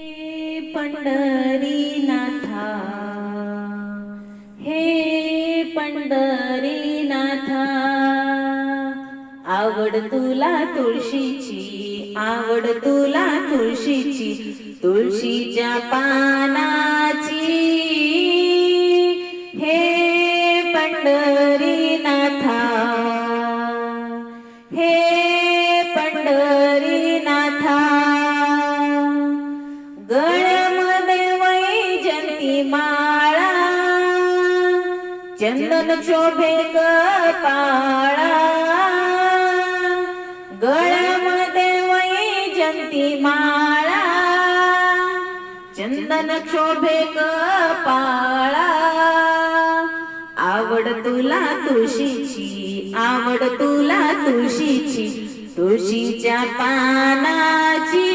हे पंढरीनाथा. हे पंढरीनाथा आवड तुला तुळशीची आवड तुला तुळशीची तुळशीच्या पानाची. चंदन शोभे पाळा. गळ्यामध्ये वैजंती माळा. चंदन शोभे पाळा. आवड तुला तुळशीची आवड तुला तुळशीची तुळशीच्या पानाची.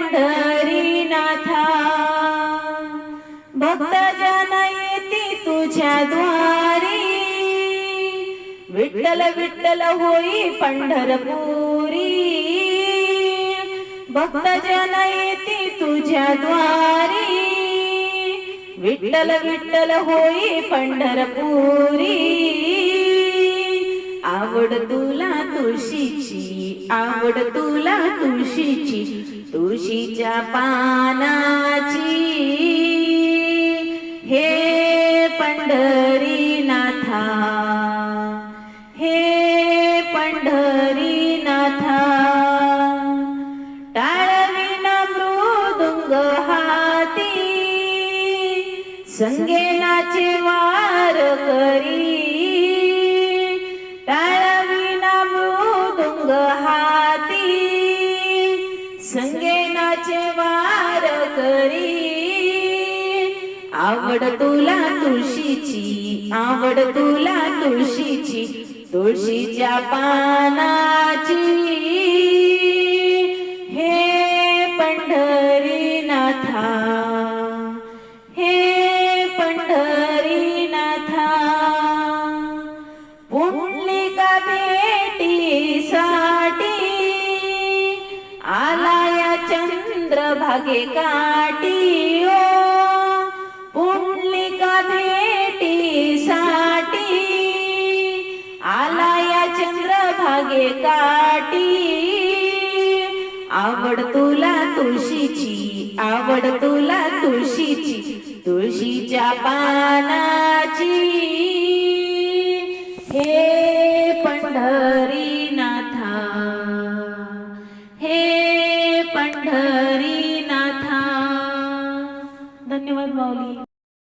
पंढरीनाथा भक्तजन येती तुझ्या द्वारी. विठ्ठल विठ्ठल होई पंढरपुरी. भक्तजन येती तुझ्या द्वारी. विठ्ठल विठ्ठल होई पंढरपुरी. आवड तुला तुळशीची आवड तुला तुळशीची तुळशीच्या पानाची. हे पंढरीनाथा हे पंढरीनाथा टाळविना मृदुंग हाती संगेनाचे वार करी. आवड तुला तुळशीची आवड तुला तुळशीची तुळशीच्या पानाची. हे पंढरीनाथा हे पंढरीनाथा पुंडलिका भेटीसाठी आला या चंद्रभागे काठी ओ काटी आवड तुला तुळशीची आवड तुला तुळशीची तुळशीच्या पानाची. हे पंढरीनाथा हे पंढरीनाथा. धन्यवाद माऊली.